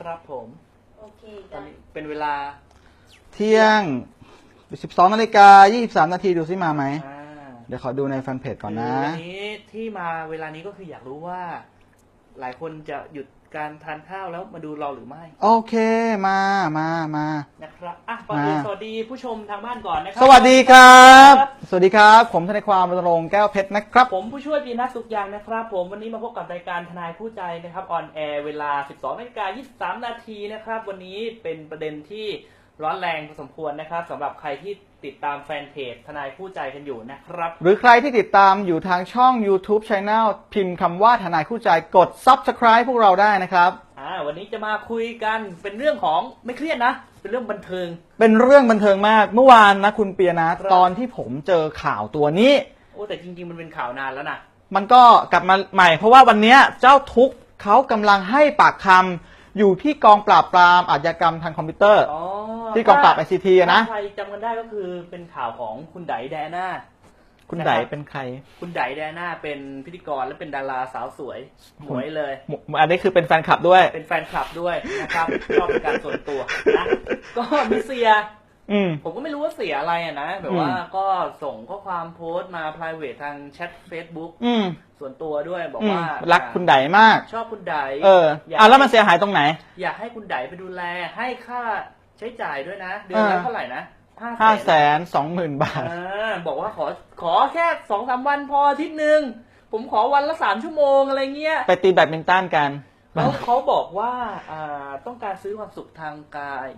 นะครับผมโอเคตอจ้ะนนี้เป็นเวลาเที่ยง 12นาฬิกา23 นาทีดูซิมาไหม อ่าเดี๋ยวขอดูในแฟนเพจก่อนนะ คือวันนี้ที่มาเวลานี้ก็คืออยากรู้ว่า หลายคนจะหยุด การทานข้าวแล้วมาดูเราหรือไม่โอเคมามามานะครับอะก่อนอื่นมาสวัสดีผู้ชมทางบ้านก่อนนะครัสวัสดีครับ สวัสดีครับ ผมทนายความรณรงค์แก้วเพชรนะครับ ผมผู้ช่วยปีนัทสุขยางนะครับ ผมวันนี้มาพบกับรายการทนายคู่ใจนะครับออนแอร์เวลา 12นาฬิกา23นาทีนะครับ วันนี้เป็นประเด็นที่ ร้อนแรงพอสมควรนะครับสำหรับใครที่ติดตามแฟนเพจทนายคู่ใจกันอยู่นะครับ หรือใครที่ติดตามอยู่ทางช่อง YouTube Channel พิมพ์คำว่าทนายคู่ใจกด Subscribe พวกเราได้นะครับ อ่าวันนี้จะมาคุยกันเป็นเรื่องของไม่เครียดนะ เป็นเรื่องบันเทิง เป็นเรื่องบันเทิงมากเมื่อวานนะคุณเปียนะครับ ตอนที่ผมเจอข่าวตัวนี้ โอ้แต่จริง ๆ มันเป็นข่าวนานแล้วนะมันก็กลับมาใหม่เพราะว่าวันเนี้ยเจ้าทุกข์เขากำลังให้ปากคำ อยู่ที่กองปราบปรามอาชญากรรมทางคอมพิวเตอร์ อ๋อที่กองปราบไอซีทีนะ ถ้าใครจำกันได้ก็คือเป็นข่าวของคุณไดแดน่า คุณไดเป็นใครคุณไดแดน่าเป็นพิธีกรและเป็นดาราสาวสวยหมวยเลย หมอันนี้คือเป็นแฟนคลับด้วย เป็นแฟนคลับด้วยนะครับ ชอบเป็นการส่วนตัวนะ ก็มีเสียอืม ผมก็ไม่รู้ว่าเสียอะไรอะนะ แบบอืมว่าก็ส่งข้อความโพสต์มา private ทางแชท Facebook อืมส่วนตัวด้วยบอกอืมว่ารักคุณไดมาก ชอบคุณไดเอออยากอะแล้วมันเสียหายตรงไหน อยากให้คุณไดไปดูแลให้ค่าใช้จ่ายด้วยนะ เดือนละอ่าเท่าไหร่นะห้าแสนสองหมื่นบาทอ่าบอกว่าขอขอแค่สองสามวันพออาทิตย์หนึ่งผมขอวันละสามชั่วโมงอะไรเงี้ย ไปตีแบดมินตันกันแล้วเขาบอกว่าอ่าต้องการซื้อความสุขทางกาย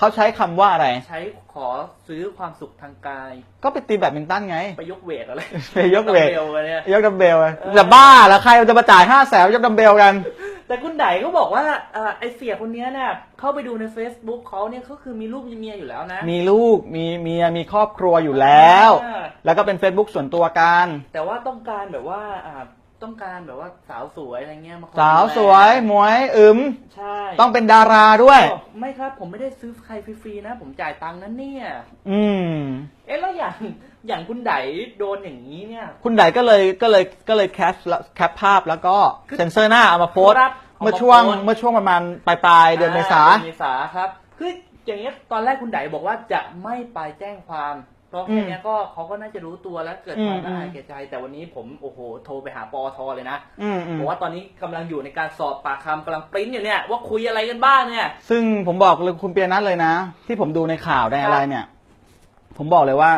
เขาใช้คำว่าอะไร ใช้ขอซื้อความสุขทางกาย ก็ไปตีแบดมินตันไง ไปยกเวทอะไรไปยกเวทดัมบลอะไรเนี่ย ยกดัมเบลอะเออ จะบ้าแล้วใครจะมาจ่ายห้าแสนยกดัมเบลกัน แต่คุณไดก็บอกว่าอ่าไอเสียคนเนี้ยเนี่ยเข้าไปดูใน Facebook เขาเนี่ยก็คือมีรูปมีเมียอยู่แล้วนะ มีลูกมีเมียมีครอบครัวอยู่แล้ว อ่า แล้วก็เป็น Facebook ส่วนตัวกัน แต่ว่าต้องการแบบว่าอ่า ต้องการแบบว่าสาวสวยอะไรเงี้ยมาคอยสาวดูแลสวยหมวยอึมใช่ต้องเป็นดาราด้วย บอกไม่ครับ ผมไม่ได้ซื้อใครฟรีๆนะ ผมจ่ายตังค์นั้นเนี่ย อืม เอ๊ะแล้วอย่างอย่างคุณไดโดนอย่างนี้เนี่ย คุณไดก็เลยก็เลยก็เลยแคปแคปภาพแล้วก็คือเซ็นเซอร์หน้าเอามาโพสต์ครับเมื่อช่วงเอามาโพสต์ เมื่อช่วงประมาณปลายปลายๆเดือนเมษาดือนเมษาครับ คืออย่างเงี้ยตอนแรกคุณไดบอกว่าจะไม่ไปแจ้งความ เพราะแค่เนี้ยก็เขาก็น่าจะรู้ตัวแล้วเกิดความอืมน่าอายแก่ใจ แต่วันนี้ผมโอ้โหโทรไปหาปอทเลยนะอืมอืมบอกว่าตอนนี้กำลังอยู่ในการสอบปากคำกำลังปริ้นอยู่เนี่ยว่าคุยอะไรกันบ้างเนี่ย ซึ่งผมบอกเลยคุณเปียนัทเลยนะ ที่ผมดูในข่าวในอะไรเนี่ย ผมบอกเลยว่า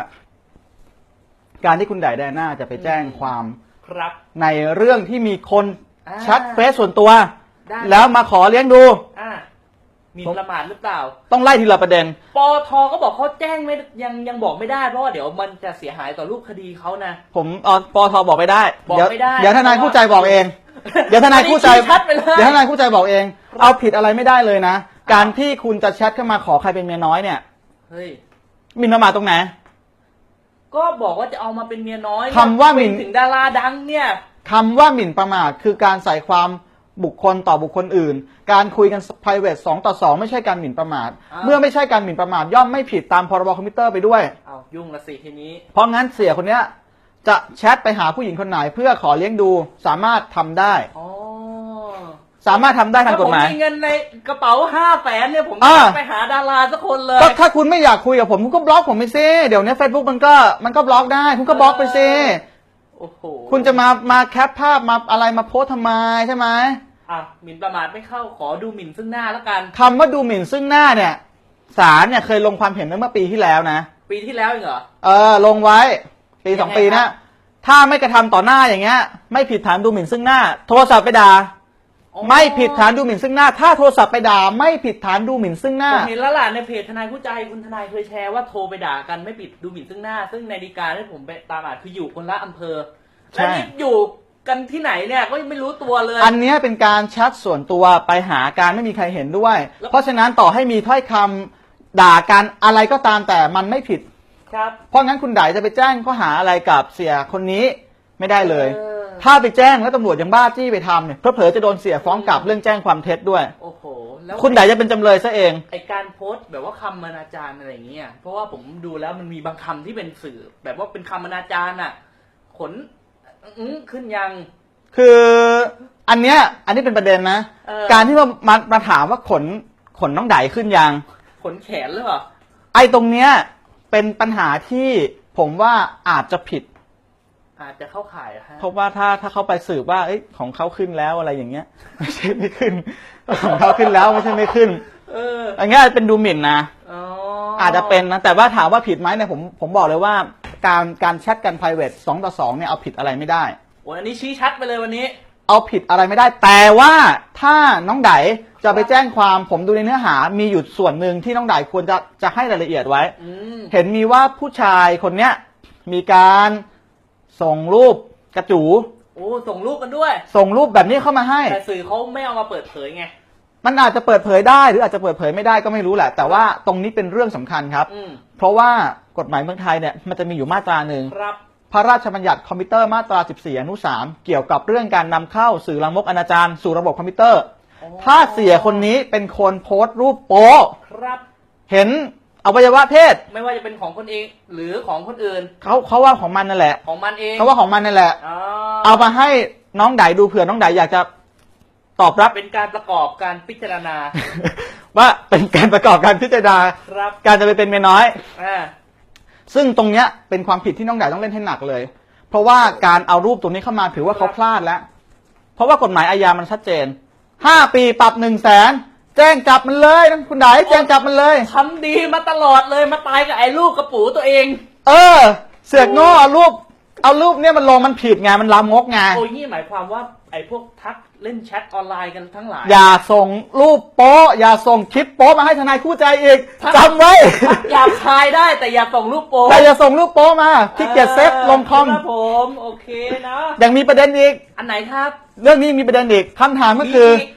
การที่คุณไดแดน่าจะไปแจ้งความครับ ในเรื่องที่มีคนอ่าชัดเฟซส่วนตัวได้แล้วมาขอเลี้ยงดูอ่าห มีผมประมาทหรือเปล่า ต้องไล่ทีละประเด็น ปอทก็บอกเขาแจ้งไม่ยังยังบอกไม่ได้เพราะว่าเดี๋ยวมันจะเสียหายต่อรูปคดีเขานะ ผมเออปอทบอกไม่ได้ บอกเดี๋ยวไม่ได้ เดี๋ยวทนายคู่ใจบอกเอง เดี๋ยวทนายคู่ใจ อันนี้ชี้ชัดไปเลย เดี๋ยวทนายคู่ใจบอกเอง เอาผิดอะไรไม่ได้เลยนะ การที่คุณจะแชทเข้ามาขอใครเป็นเมียน้อยเนี่ยเฮ้ยหมินประมาทตรงไหน ก็บอกว่าจะเอามาเป็นเมียน้อยคำว่าหมิ่น ไปถึงดาราดังเนี่ย คำว่าหมิ่นประมาทคือการใส่ความ บุคคลต่อบุคคลอื่น การคุยกัน private สองต่อสองไม่ใช่การหมิ่นประมาท อ้าว เมื่อไม่ใช่การหมิ่นประมาทย่อมไม่ผิดตามพรบคอมพิวเตอร์ไปด้วย เอายุ่งละสิทีนี้เพราะงั้นเสียคนเนี้ยจะแชทไปหาผู้หญิงคนไหนเพื่อขอเลี้ยงดูสามารถทำได้ อ๋อสามารถทำได้ทางกฎหมาย ถ้ผมมีเงินในกระเป๋าห้าแสนเนี่ยผมอ่า จะไปหาดาราสักคนเลย ก็ถ้าคุณไม่อยากคุยกับผมคุณก็บล็อกผมไปซิเดี๋ยวนี้ Facebook มันก็มันก็บล็อกได้ คุณก็บล็อกไปซิโอ้โหคุณจะมามาแคปภาพมาอะไรมาโพสทำไมใช่ไหม อะหมิ่นประมาทไม่เข้าขอดูหมิ่นซึ่งหน้าแล้วกัน คำว่าดูหมิ่นซึ่งหน้าเนี่ยศาลเนี่ยเคยลงความเห็นไว้เมื่อปีที่แล้วนะ ปีที่แล้วเองเหรอ เออ ลงไว้ ปีสองยังไงปีครันะ บ ถ้าไม่กระทำต่อหน้าอย่างเงี้ย ไม่ผิดฐานดูหมิ่นซึ่งหน้า โทรศัพท์ไปด่าอ๋อไม่ผิดฐานดูหมิ่นซึ่งหน้า ถ้าโทรศัพท์ไปด่าไม่ผิดฐานดูหมิ่นซึ่งหน้า ผมเห็นแล้วล่ะในเพจทนายคู่ใจคุณทนายเคยแชร์ว่าโทรไปด่ากันไม่ปิดดูหมิ่นซึ่งหน้า ซึ่งในดีกาที่ผมไปตามอ่านคืออยู่คนละอำเภอใช่แล้วนี่อยู่ กันที่ไหนเนี่ยก็ยังไม่รู้ตัวเลย อันเนี้ยเป็นการแชทส่วนตัวไปหาการไม่มีใครเห็นด้วย แล้ว เพราะฉะนั้นต่อให้มีถ้อยคำด่ากันอะไรก็ตามแต่มันไม่ผิด ครับ เพราะงั้นคุณไดจะไปแจ้งข้อหาอะไรกับเสียคนนี้ไม่ได้เลย เออ ถ้าไปแจ้งแล้วตำรวจยังบ้าจี้ไปทำเนี่ยเผลอๆจะโดนเสียฟ้องกลับเรื่องแจ้งความเท็จด้วย โอ้โห แล้วคุณไดจะเป็นจำเลยซะเอง ไอการโพสต์แบบว่าคำอนาจารอะไรอย่างเงี้ยเพราะว่าผมดูแล้วมันมีบางคำที่เป็นสื่อ แบบว่าเป็นคำอนาจารอะ ขน อื้อขึ้นยัง คืออันเนี้ย อันนี้เป็นประเด็นนะ เออ การที่มามามาถามว่าขนขนน้องไดขึ้นยัง ขนแขนหรือเปล่าไอ้ตรงเนี้ยเป็นปัญหาที่ผมว่าอาจจะผิด อาจจะเข้าข่ายอะฮะเพราะว่าถ้าถ้าเขาไปสืบว่าเอ้ยของเขาขึ้นแล้วอะไรอย่างเงี้ย ไม่ใช่ไม่ขึ้น ของเขาขึ้นแล้วไม่ใช่ไม่ขึ้น เอออันเงี้ยเป็นดูหมิ่นนะ อ๋ออาจจะเป็นนะ แต่ว่าถามว่าผิดไหมเนี่ยผมผมบอกเลยว่า การการแชทกัน private สองต่อสองเนี่ยเอาผิดอะไรไม่ได้โอ้ยอันนี้ชี้ชัดไปเลยวันนี้ เอาผิดอะไรไม่ได้ แต่ว่าถ้าน้องไดจะไปแจ้งความผมดูในเนื้อหา มีอยู่ส่วนหนึ่งที่น้องไดควรจะจะให้รายละเอียดไว้ อืม เห็นมีว่าผู้ชายคนเนี้ยมีการส่งรูปกระจูโอ้ส่งรูปกันด้วย ส่งรูปแบบนี้เข้ามาให้ แต่สื่อเขาไม่เอามาเปิดเผยไง มันอาจจะเปิดเผยได้หรืออาจจะเปิดเผยไม่ได้ก็ไม่รู้แหละ แต่ว่าตรงนี้เป็นเรื่องสำคัญครับ อืม เพราะว่า กฎหมายเมืองไทยเนี่ยมันจะมีอยู่มาตราหนึ่งครับ พระราชบัญญัติคอมพิวเตอร์มาตรา 14 อนุ 3 เกี่ยวกับเรื่องการนำเข้าสื่อลามกอนาจารสู่ระบบคอมพิวเตอร์ อ๋อ ถ้าเสียคนนี้เป็นคนโพสต์รูปโป๊ะครับ เห็นอวัยวะเพศไม่ว่าจะเป็นของคนเองหรือของคนอื่นเขาเขาว่าของมันนั่นแหละของมันเองเขาว่าของมันนั่นแหละ อ๋อเอามาให้น้องไดดูเผื่อน้องไดอยากจะตอบรับ เป็นการประกอบการพิจารณา ว่าเป็นการประกอบการพิจารณาครับ การจะไปเป็นเมียน้อย อ่า ซึ่งตรงเนี้ยเป็นความผิดที่น้องไดต้องเล่นให้หนักเลย เพราะว่าการเอารูปตัวนี้เข้ามาถือว่าเขาพลาดแล้ว เพราะว่ากฎหมายอาญามันชัดเจนห้าปีปรับหนึ่งแสนแจ้งจับมันเลยนะคุณไดแจ้งจับมันเลย ทำดีมาตลอดเลยมาตายกับไอ้ลูกกระปูตัวเอง เออ เสือกโง่เอารูป เอารูปเนี่ยมันลงมันผิดไงมันลามกไงโอ้ยนี่หมายความว่าไอ้พวกทักเล่นแชทออนไลน์กันทั้งหลาย อย่าส่งรูปโป๊ะอย่าส่งคลิปโป๊ะมาให้ทนายคู่ใจอีกจำไว้อยากคายได้แต่อย่าส่งรูปโป๊แต่อย่าส่งรูปโป๊ะมาที่เกียจเซฟลงคอมครับผมโอเคนะยังมีประเด็นอีก อันไหนครับเรื่องนี้มีประเด็นอีกคำถามก็คือมีอีก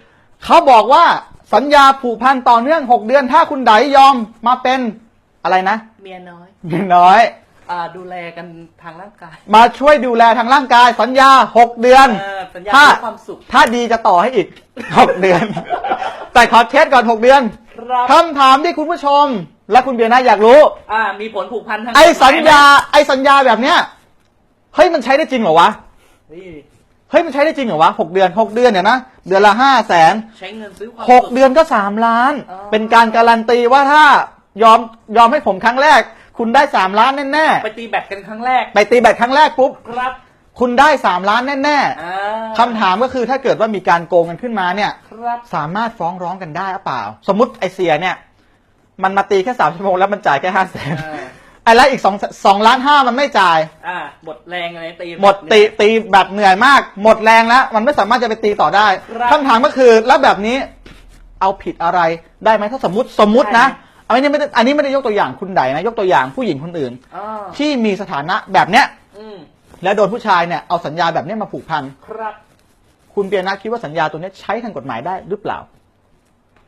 เขาบอกว่าสัญญาผูกพันต่อเนื่อง 6 เดือน ถ้าคุณไดยอมมาเป็นอะไรนะ เมียน้อย เมียน้อย อ่าดูแลกันทางร่างกายมาช่วยดูแลทางร่างกายสัญญา 6 เดือน เออสัญญาถ้า เพื่อความสุข ถ้าดีจะต่อให้อีก 6 เดือน แต่ขอเทสก่อน 6 เดือนครับ คำถามที่คุณผู้ชม และคุณเบียร์นาอยากรู้ อ่า มีผลผูกพันทางไอ้สัญญากฎหมไอ้สัญญาแบบเนี้ยเฮ้ยมันใช้ได้จริงเหรอวะไหมนี่เฮ้ยมันใช้ได้จริงเหรอวะหกเดือนหกเดือนเนี่ยนะเดือนละห้าแสนใช้เงินซื้อความหกสุข เดือนก็สามล้าน อ๋อ เป็นการการันตีว่าถ้ายอมยอมให้ผมครั้งแรก คุณได้สามล้านแน่ไปตีแบตกันครั้งแรก ๆ ไปตีแบตครั้งแรกปุ๊บ ครับ คุณได้สามล้านแน่อ่าๆคำถามก็คือถ้าเกิดว่ามีการโกงกันขึ้นมาเนี่ย ครับ สามารถฟ้องร้องกันได้หรือเปล่า สมมติไอเสียเนี่ย มันมาตีแค่สามชั่วโมงแล้วมันจ่ายแค่ห้าแสนอ่า ไอ้แล้วอีกสองสองล้านห้ามันไม่จ่าย อ่าหมดแรงอะไรตี หมดตีตีแบบเหนื่อยมาก หมดแรงแล้ว มันไม่สามารถจะไปตีต่อได้ครับคำถามก็คือแล้วแบบนี้ เอาผิดอะไรได้ไหมถ้าสมมติสมมตินะ ได้ไหม อันนี้ไม่ได้อันนี้ไม่ได้ยกตัวอย่างคุณใดนะ ยกตัวอย่างผู้หญิงคนอื่น อ่าที่มีสถานะแบบเนี้ย อืมและโดนผู้ชายเนี่ยเอาสัญญาแบบเนี้ยมาผูกพัน ครับ คุณเปียนัทคิดว่าสัญญาตัวเนี้ยใช้ทางกฎหมายได้หรือเปล่า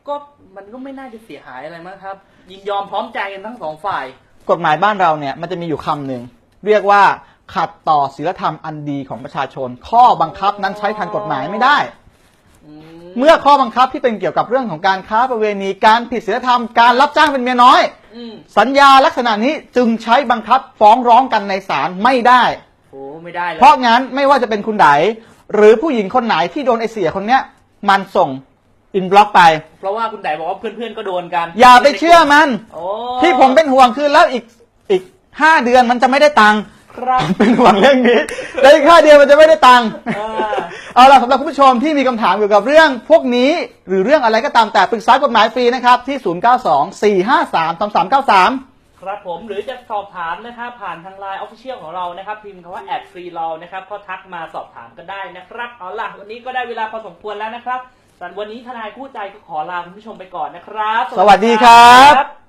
ก็มันก็ไม่น่าจะเสียหายอะไรมั้งครับ ยินยอมพร้อมใจกันทั้งสองฝ่าย กฎหมายบ้านเราเนี่ยมันจะมีอยู่คำหนึ่งเรียกว่าขัดต่อศีลธรรมอันดีของประชาชน ข้อบังคับนั้นใช้ทางกฎหมายไม่ได้อืม เมื่อข้อบังคับที่เป็นเกี่ยวกับเรื่องของการค้าประเวณีการผิดศีลธรรมการรับจ้างเป็นเมียน้อย อืมสัญญาลักษณะนี้จึงใช้บังคับฟ้องร้องกันในศาลไม่ได้โอ้ไม่ได้เลยเพราะงั้นไม่ว่าจะเป็นคุณไดหรือผู้หญิงคนไหนที่โดนไอเสียคนเนี้ย มันส่งอินบล็อกไป เพราะว่าคุณไดบอกว่าเพื่อนๆก็โดนกันอย่าไปเชื่อมัน โอ้ที่ผมเป็นห่วงคือแล้วอีกอีกห้าเดือนมันจะไม่ได้ตังค์ ครับผมเป็นห่วงเรื่องนี้แล้วอีกห้าเดือนมันจะไม่ได้ตังค์อ่า เอาล่ะสำหรับคุณผู้ชมที่มีคำถามเกี่ยวกับเรื่องพวกนี้หรือเรื่องอะไรก็ตามแต่ปรึกษากฎหมายฟรีนะครับ ที่ 0924533393 ครับผมหรือจะสอบถามนะครับผ่านทางไลน์ออฟฟิเชียลของเรานะครับ พิมพ์คำว่าแอดฟรีเรานะครับก็ทักมาสอบถามกันได้นะครับเอาล่ะวันนี้ก็ได้เวลาพอสมควรแล้วนะครับสำหรับวันนี้ทนายคู่ใจก็ขอลาคุณผู้ชมไปก่อนนะครับ สวัสดีครับ